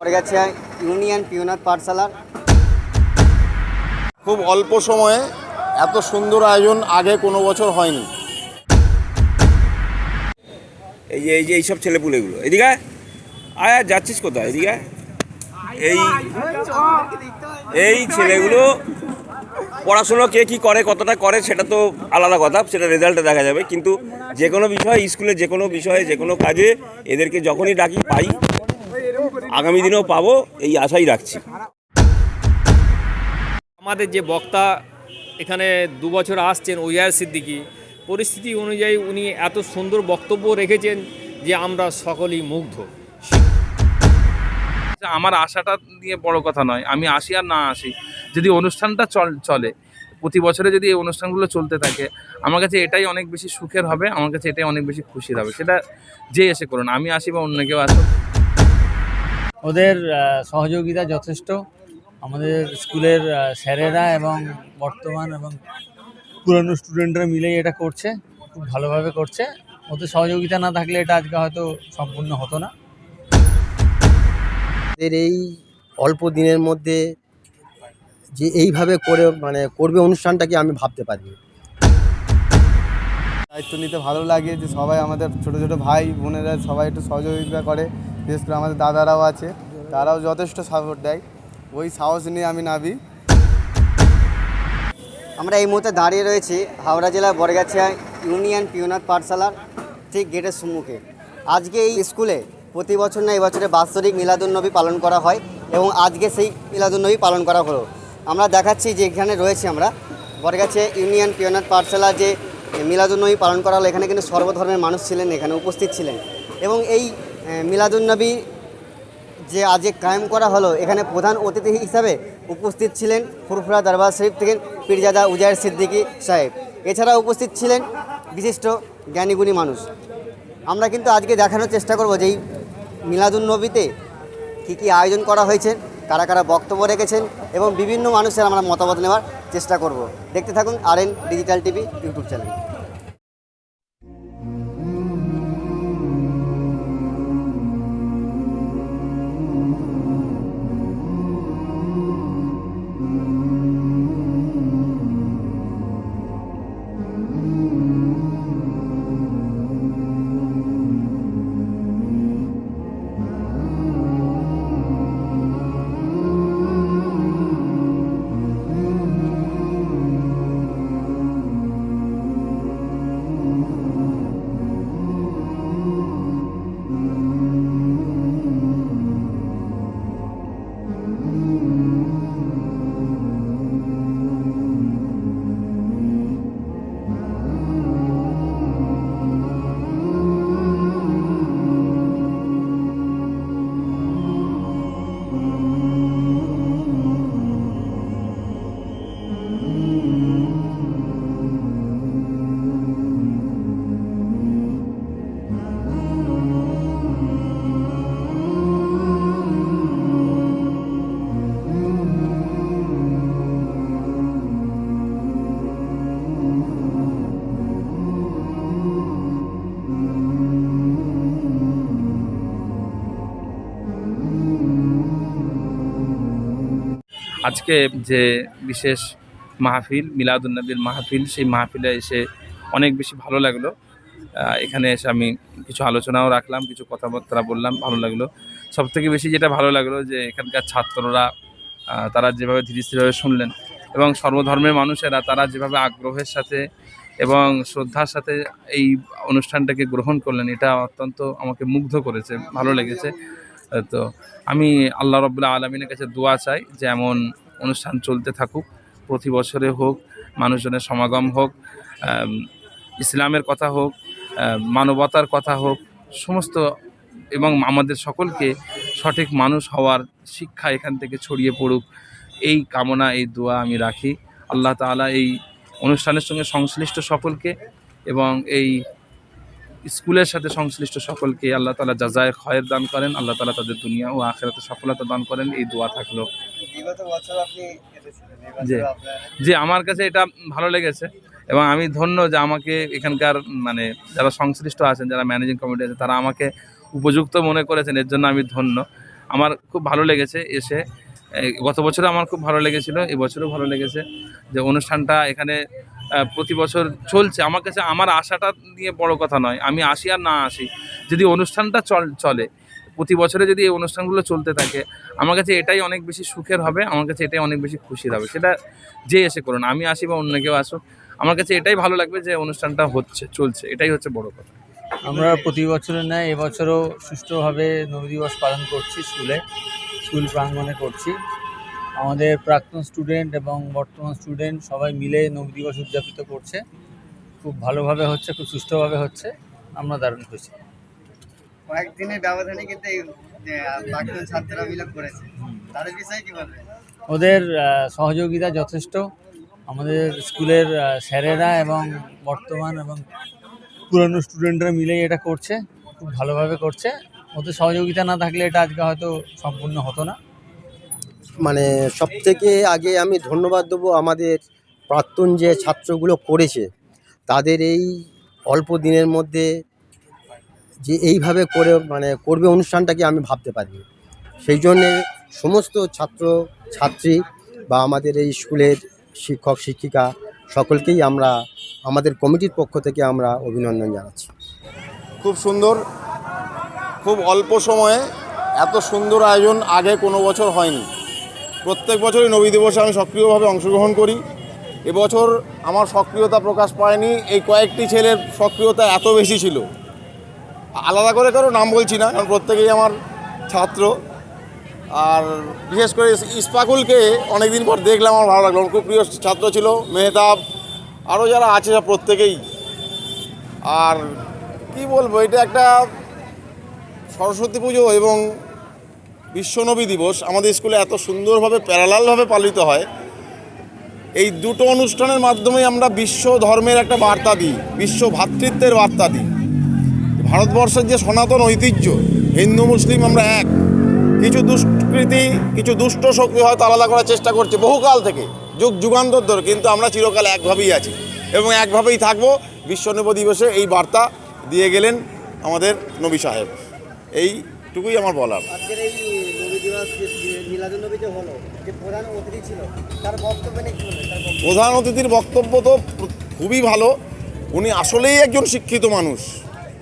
পড়ে গেছে ইউনিয়ন পিওনাথ পাঠশালার। খুব অল্প সময়ে এত সুন্দর আয়োজন আগে কোনো বছর হয়নি। এই যে এই যে এইসব ছেলেপুলেগুলো। এদিকে আয়, যাচ্ছিস কোথায়? এদিকে এই এই ছেলেগুলো পড়াশুনো কে কি করে কতটা করে সেটা তো আলাদা কথা সেটা রেজাল্টে দেখা যাবে। কিন্তু যে কোনো বিষয়ে স্কুলে যে কোনো বিষয়ে যে কোনো কাজে এদেরকে যখনই ডাকি পাই। আগামী দিনেও পাবো এই আশাই রাখছি। আমাদের যে বক্তা এখানে দু বছর আসছেন ওয়ার সিদ্দিকি পরিস্থিতি অনুযায়ী উনি এত সুন্দর বক্তব্য রেখেছেন যে আমরা সকলেই মুগ্ধ। আমার আশাটা নিয়ে বড় কথা নয় আমি আসি আর না আসি। যদি অনুষ্ঠানটা চল চলে প্রতি বছরে যদি এই অনুষ্ঠানগুলো চলতে থাকে আমার কাছে এটাই অনেক বেশি সুখের হবে আমার কাছে এটাই অনেক বেশি খুশির হবে। সেটা যে এসে করুন আমি আসি বা অন্য কেউ আসুক। ওদের সহযোগিতা যথেষ্ট। আমাদের স্কুলের স্যারেরা এবং বর্তমান এবং পুরানো স্টুডেন্টরা মিলেই এটা করছে খুব ভালোভাবে করছে। ওদের সহযোগিতা না থাকলে এটা আজকে হয়তো সম্পূর্ণ হতো না। এদের এই অল্প দিনের মধ্যে যে এইভাবে করে মানে করবে অনুষ্ঠানটাকে আমি ভাবতে পারিনি। দায়িত্ব নিতে ভালো লাগে যে সবাই আমাদের ছোট ছোট ভাই বোনেরা সবাই একটু সহযোগিতা করে। বিশেষ করে আমাদের দাদারাও আছে, তারাও যথেষ্ট সাপোর্ট দেয়। ওই সাহস নিয়ে আমি নাবি আমরা এই মুহূর্তে দাঁড়িয়ে রয়েছি হাওড়া জেলার বরগাছিয়া ইউনিয়ন পিওনাথ পাঠশালার ঠিক গেটের সম্মুখে। আজকে এই স্কুলে প্রতি বছর না এবছরে বাৎসরিক মিলাদুন্নবী পালন করা হয় এবং আজকে সেই মিলাদুন্নবী পালন করা হলো। আমরা দেখাচ্ছি যে এখানে রয়েছি আমরা। বরগাছিয়া ইউনিয়ন পিওনাথ পাঠশালা যে মিলাদুন্নবী পালন করা হলো, এখানে কিন্তু সর্বধর্মের মানুষ ছিলেন, এখানে উপস্থিত ছিলেন। এবং এই মিলাদুন্নবী যে আজকে কায়েম করা হলো, এখানে প্রধান অতিথি হিসাবে উপস্থিত ছিলেন ফুরফুরা দরবার শরীফ থেকে পীরজাদা উজায়ের সিদ্দিকী সাহেব। এছাড়া উপস্থিত ছিলেন বিশিষ্ট জ্ঞানীগুণী মানুষ। আমরা কিন্তু আজকে দেখানোর চেষ্টা করব যে মিলাদুন্নবীতে কী কী আয়োজন করা হয়েছে, কারা কারা বক্তব্য রেখেছেন এবং বিভিন্ন মানুষের আমরা মতামত নেওয়ার চেষ্টা করব। দেখতে থাকুন আর ডিজিটাল টিভি ইউটিউব চ্যানেল। আজকে যে বিশেষ মাহফিল, মিলাদুন্নবীর মাহফিল, সেই মাহফিলে এসে অনেক বেশি ভালো লাগল। এখানে এসে আমি কিছু আলোচনাও রাখলাম, কিছু কথাবার্তা বললাম, ভালো লাগল। সব থেকে বেশি যেটা ভালো লাগল যে এখানকার ছাত্ররা তারা যেভাবে ধীরে স্থিরভাবে শুনলেন এবং সর্বধর্মের মানুষেরা, তারা যেভাবে আগ্রহের সাথে এবং শ্রদ্ধার সাথে এই অনুষ্ঠানটাকে গ্রহণ করলেন, এটা অত্যন্ত আমাকে মুগ্ধ করেছে, ভালো লেগেছে। তো আমি আল্লাহ রবুল্লা আলমিনের কাছে দোয়া চাই যে এমন অনুষ্ঠান চলতে থাকুক, প্রতি বছরে হোক, মানুষজনের সমাগম হোক ইসলামের কথা হোক মানবতার কথা হোক, সমস্ত এবং আমাদের সকলকে সঠিক মানুষ হওয়ার শিক্ষা এখান থেকে ছড়িয়ে পড়ুক। এই কামনা, এই দোয়া আমি রাখি। আল্লাহ তাআলা এই অনুষ্ঠানের সঙ্গে সংশ্লিষ্ট সকলকে এবং এই স্কুলের সাথে সংশ্লিষ্ট সকলকে আল্লাহ তালা যাজায় খয়ের দান করেন আল্লাহ তালা তাদের দুনিয়া ও আখেরাতে সফলতা দান করেন এই দোয়া থাকল। যে যে আমার কাছে এটা ভালো লেগেছে এবং আমি ধন্য যে আমাকে এখানকার মানে যারা সংশ্লিষ্ট আছেন যারা ম্যানেজিং কমিটি আছে তারা আমাকে উপযুক্ত মনে করেছেন এর জন্য আমি ধন্য। আমার খুব ভালো লেগেছে এসে। গত বছরও আমার খুব ভালো লেগেছিল এবছরও ভালো লেগেছে। যে অনুষ্ঠানটা এখানে প্রতি বছর চলছে। আমার কাছে, আমার আশাটা নিয়ে বড় কথা নয়। আমি আসি আর না আসি। যদি অনুষ্ঠানটা চল, চলে, প্রতি বছরে যদি এই অনুষ্ঠানগুলো চলতে থাকে, আমার কাছে এটাই অনেক বেশি সুখের হবে, আমার কাছে এটাই অনেক বেশি খুশির হবে। সেটা যে এসে করুন, আমি আসি বা অন্য কেউ আসুক, আমার কাছে এটাই ভালো লাগবে যে অনুষ্ঠানটা হচ্ছে, চলছে। এটাই হচ্ছে বড় কথা। আমরা প্রতি বছরের ন্যায় এবছরও সুষ্ঠুভাবে নবী দিবস পালন করছি স্কুলে। স্কুল প্রাঙ্গণে করছি। আমাদের প্রাক্তন স্টুডেন্ট এবং বর্তমান স্টুডেন্ট সবাই মিলে নবী দিবস উদযাপিত করছে। খুব ভালোভাবে হচ্ছে খুব সুষ্ঠুভাবে হচ্ছে। আমরা দারুণ খুশি কয়েকদিনের ব্যবধানে কিন্তু এই যে, আহ, প্রাক্তন ছাত্ররা মিলে করেছে। তাদের বিষয়ে কি বলবেন? ওদের সহযোগিতা যথেষ্ট। আমাদের স্কুলের স্যারেরা এবং বর্তমান এবং পুরানো স্টুডেন্টরা মিলেই এটা করছে। খুব ভালোভাবে করছে। ওদের সহযোগিতা না থাকলে এটা আজকে হয়তো সম্পূর্ণ হতো না। মানে সব থেকে আগে আমি ধন্যবাদ দেবো আমাদের প্রাক্তন যে ছাত্রগুলো করেছে, তাদের এই অল্প দিনের মধ্যে যে এইভাবে করে মানে করবে অনুষ্ঠানটাকে আমি ভাবতে পারিনি। সেই জন্যে সমস্ত ছাত্র, ছাত্রী বা আমাদের এই স্কুলের শিক্ষক, শিক্ষিকা সকলকেই আমরা, আমাদের কমিটির পক্ষ থেকে আমরা অভিনন্দন জানাচ্ছি। খুব সুন্দর, খুব অল্প সময়ে এত সুন্দর আয়োজন আগে কোনো বছর হয়নি। প্রত্যেক বছরই নবী দিবসে আমি সক্রিয়ভাবে অংশগ্রহণ করি। এবছর আমার সক্রিয়তা প্রকাশ পায়নি। এই কয়েকটি ছেলের সক্রিয়তা এত বেশি ছিল। আলাদা করে কারও নাম বলছি না, কারণ প্রত্যেকেই আমার ছাত্র। আর বিশেষ করে ইস্পাকুলকে অনেকদিন পর দেখলাম, আমার ভালো লাগল। খুব প্রিয় ছাত্র ছিল, মেহতাব আরও যারা আছে সব প্রত্যেকেই। আর কি বলব, এটা একটা সরস্বতী পুজো এবং বিশ্বনবী দিবস আমাদের স্কুলে এত সুন্দরভাবে, প্যারালালভাবে পালিত হয়। এই দুটো অনুষ্ঠানের মাধ্যমে আমরা বিশ্ব ধর্মের একটা বার্তা দিই, বিশ্ব ভ্রাতৃত্বের বার্তা দিই। ভারতবর্ষের যে সনাতন ঐতিহ্য, হিন্দু, মুসলিম আমরা এক। কিছু দুষ্কৃতি, কিছু দুষ্ট শক্তি হয়তো আলাদা করার চেষ্টা করছে বহুকাল থেকে, যুগ যুগান্তর ধরে, কিন্তু আমরা চিরকাল একভাবেই আছি এবং একভাবেই থাকব। বিশ্ব নব দিবসে এই বার্তা দিয়ে গেলেন আমাদের নবী সাহেব। এইটুকুই আমার বলার। আজকের এই নবী দিবস মিলাদুল নবী যে হলো যে প্রধান অতিথি ছিল তার বক্তব্য নিয়ে প্রধান অতিথির বক্তব্য তো খুবই ভালো। উনি আসলেই একজন শিক্ষিত মানুষ।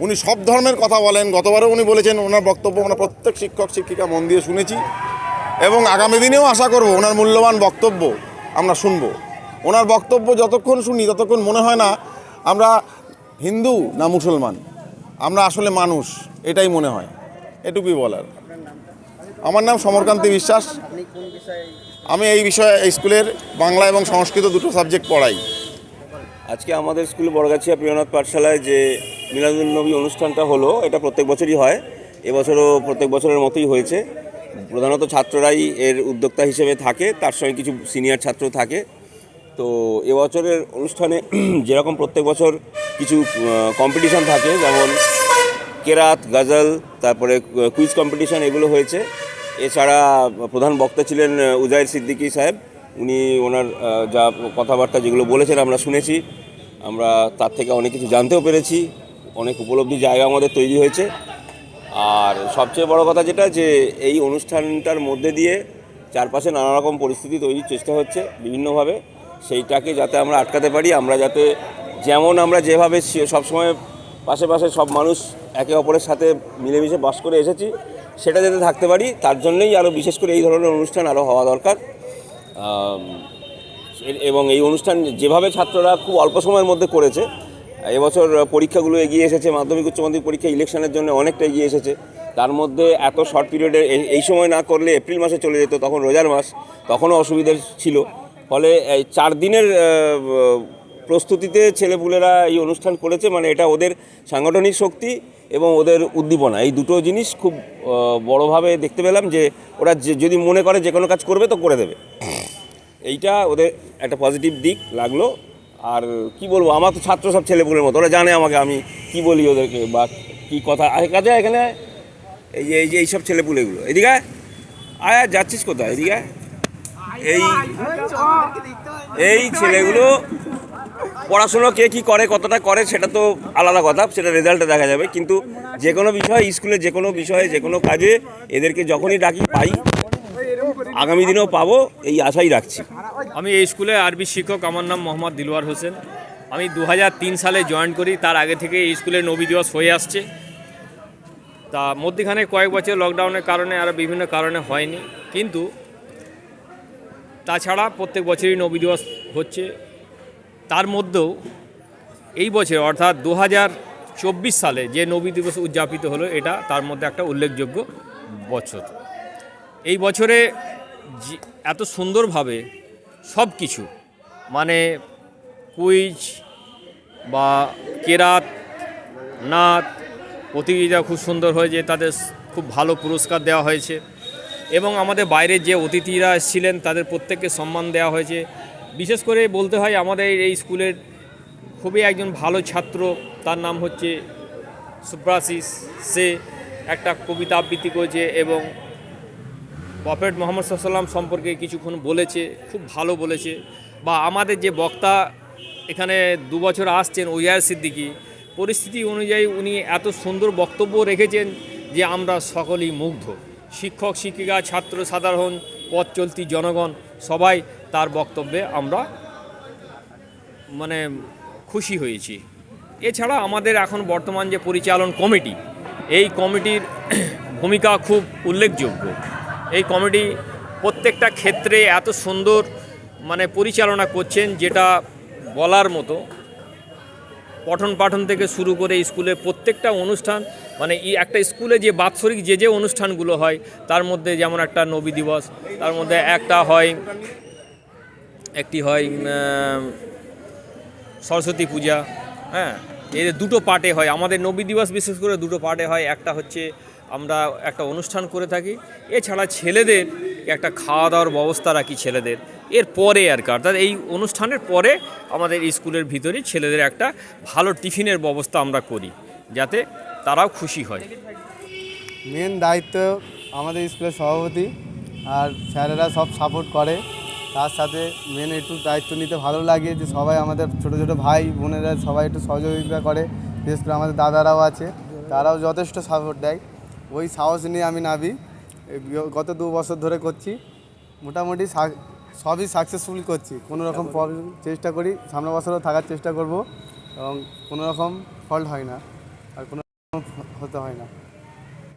উনি সব ধর্মের কথা বলেন। গতবারও উনি বলেছেন ওনার বক্তব্য আমরা প্রত্যেক শিক্ষক শিক্ষিকা মন দিয়ে শুনেছি এবং আগামী দিনেও আশা করব ওনার মূল্যবান বক্তব্য আমরা শুনব। ওনার বক্তব্য যতক্ষণ শুনি ততক্ষণ মনে হয় না আমরা হিন্দু না মুসলমান। আমরা আসলে মানুষ এটাই মনে হয়। এটুকুই বলার। আমার নাম সমরকান্তি বিশ্বাস। আমি এই বিষয়ে স্কুলের বাংলা এবং সংস্কৃত দুটো সাবজেক্ট পড়াই। আজকে আমাদের স্কুল বড়গাছিয়া প্রিয়নাথ পাঠশালায় যে মিলাদুল নবী অনুষ্ঠানটা হলো, এটা প্রত্যেক বছরই হয়। এবছরও প্রত্যেক বছরের মতোই হয়েছে। প্রধানত ছাত্ররাই এর উদ্যোক্তা হিসেবে থাকে, তার সঙ্গে কিছু সিনিয়র ছাত্র থাকে। তো এবছরের অনুষ্ঠানে যেরকম প্রত্যেক বছর কিছু কম্পিটিশন থাকে, যেমন কেরাত, গাজল, তারপরে কুইজ কম্পিটিশন এগুলো হয়েছে। এছাড়া প্রধান বক্তা ছিলেন উজাইর সিদ্দিকী সাহেব। উনি ওনার যা কথাবার্তা যেগুলো বলেছেন আমরা শুনেছি। আমরা তার থেকে অনেক কিছু জানতেও পেরেছি। অনেক উপলব্ধি জায়গা আমাদের তৈরি হয়েছে। আর সবচেয়ে বড় কথা যেটা যে, এই অনুষ্ঠানটার মধ্যে দিয়ে চারপাশে নানা রকম পরিস্থিতি তৈরির চেষ্টা হচ্ছে বিভিন্নভাবে। সেইটাকে যাতে আমরা আটকাতে পারি, আমরা যাতে যেমন আমরা যেভাবে সবসময় পাশে পাশে সব মানুষ একে অপরের সাথে মিলেমিশে বাস করে এসেছি। সেটা যাতে থাকতে পারি, তার জন্যই আরও বিশেষ করে এই ধরনের অনুষ্ঠান আরও হওয়া দরকার। এবং এই অনুষ্ঠান যেভাবে ছাত্ররা খুব অল্প সময়ের মধ্যে করেছে, এবছর পরীক্ষাগুলো এগিয়ে এসেছে, মাধ্যমিক, উচ্চ মাধ্যমিক পরীক্ষা ইলেকশনের জন্য অনেকটা এগিয়ে এসেছে। তার মধ্যে এত শর্ট পিরিয়ডে এই সময় না করলে এপ্রিল মাসে চলে যেত, তখন রোজার মাস, তখনও অসুবিধা ছিল। ফলে এই চার দিনের প্রস্তুতিতে ছেলেপুলেরা এই অনুষ্ঠান করেছে মানে এটা ওদের সাংগঠনিক শক্তি এবং ওদের উদ্দীপনা। এই দুটো জিনিস খুব বড়োভাবে দেখতে পেলাম যে ওরা যদি মনে করে যে কোনো কাজ করবে তো করে দেবে। এইটা ওদের একটা পজিটিভ দিক লাগল। আর কি বলব আমার তো ছাত্র সব ছেলেপুলের মতো ওরা জানে আমাকে আমি কি বলি ওদেরকে বা কি কথা। কাজে এখানে এই যে এই যে এইসব ছেলেপুলেগুলো। এদিকে আয়, যাচ্ছিস কোথায়? এদিকে এই এই ছেলেগুলো পড়াশুনো কে কি করে, কতটা করে, সেটা তো আলাদা কথা, সেটা রেজাল্টে দেখা যাবে। কিন্তু যে কোনো বিষয়ে, স্কুলে যে কোনো বিষয়ে, যে কোনো কাজে এদেরকে যখনই ডাকি, পাই। আগামী দিনেও পাবো, এই আশাই রাখছি। আমি এই স্কুলে আরবি শিক্ষক, আমার নাম মোহাম্মদ দিলওয়ার হোসেন। আমি দু হাজার তিন সালে জয়েন করি, তার আগে থেকে এই স্কুলের নবী দিবস হয়ে আসছে। তা মধ্যখানে কয়েক বছর লকডাউনের কারণে আর বিভিন্ন কারণে হয়নি। কিন্তু তাছাড়া প্রত্যেক বছরই নবী দিবস হচ্ছে। তার মধ্যেও এই বছর, অর্থাৎ দু সালে যে নবী দিবস উদযাপিত হলো, এটা তার মধ্যে একটা উল্লেখযোগ্য বছর। এই বছরে এত সুন্দরভাবে সব কিছু মানে কুইজ বা কেরাত নাচ প্রতিযোগিতা খুব সুন্দর হয়েছে, তাদের খুব ভালো পুরস্কার দেওয়া হয়েছে এবং আমাদের বাইরের যে অতিথিরা ছিলেন তাদের প্রত্যেককে সম্মান দেওয়া হয়েছে। বিশেষ করে বলতে হয় আমাদের এই স্কুলের খুবই একজন ভালো ছাত্র, তার নাম হচ্ছে সুপ্রাশিস সে, একটা কবিতা আবৃত্তি করেছে এবং প্রফেট মোহাম্মদ সাল্লাম সম্পর্কে কিছুক্ষণ বলেছে, খুব ভালো বলেছে। বা আমাদের যে বক্তা এখানে দু বছর আসছেন ওয়ার সিদ্দিকি, পরিস্থিতি অনুযায়ী উনি এত সুন্দর বক্তব্য রেখেছেন যে আমরা সকলেই মুগ্ধ। শিক্ষক, শিক্ষিকা, ছাত্র, সাধারণ, পথ চলতি জনগণ, সবাই তার বক্তব্যে আমরা মানে খুশি হয়েছি। এছাড়া আমাদের এখন বর্তমান যে পরিচালন কমিটি, এই কমিটির ভূমিকা খুব উল্লেখযোগ্য। এই কমিটি প্রত্যেকটা ক্ষেত্রে এত সুন্দর মানে পরিচালনা করছেন যেটা বলার মতো। পঠন পাঠন থেকে শুরু করে স্কুলে প্রত্যেকটা অনুষ্ঠান মানে একটা স্কুলে যে বাৎসরিক যে যে অনুষ্ঠানগুলো হয়, তার মধ্যে যেমন একটা নবী দিবস, তার মধ্যে একটা হয় একটি হয় সরস্বতী পূজা হ্যাঁ? এর দুটো পার্টে হয়। আমাদের নবী দিবস বিশেষ করে দুটো পার্টে হয়। একটা হচ্ছে আমরা একটা অনুষ্ঠান করে থাকি। এছাড়া ছেলেদের একটা খাওয়া দাওয়ার ব্যবস্থা রাখি ছেলেদের। এর পরে আর কি, অর্থাৎ এই অনুষ্ঠানের পরে আমাদের স্কুলের ভিতরে ছেলেদের একটা ভালো টিফিনের ব্যবস্থা আমরা করি, যাতে তারাও খুশি হয়। মেন দায়িত্ব আমাদের স্কুলের সভাপতি আর স্যারেরা সব সাপোর্ট করে। তার সাথে মেন একটু দায়িত্ব নিতে ভালো লাগে যে সবাই আমাদের ছোটো ছোটো ভাই বোনেরা সবাই একটু সহযোগিতা করে বিশেষ করে আমাদের দাদারাও আছে তারাও যথেষ্ট সাপোর্ট দেয়। ওই সাহস নিয়ে আমি নাবি গত দু বছর ধরে করছি মোটামুটি সবই সাকসেসফুল করছি। কোনো রকম প্রবলেম চেষ্টা করি সামনের বছরও থাকার চেষ্টা করব এবং কোনো রকম ফল্ট হয় না আর কোনো হতে হয় না।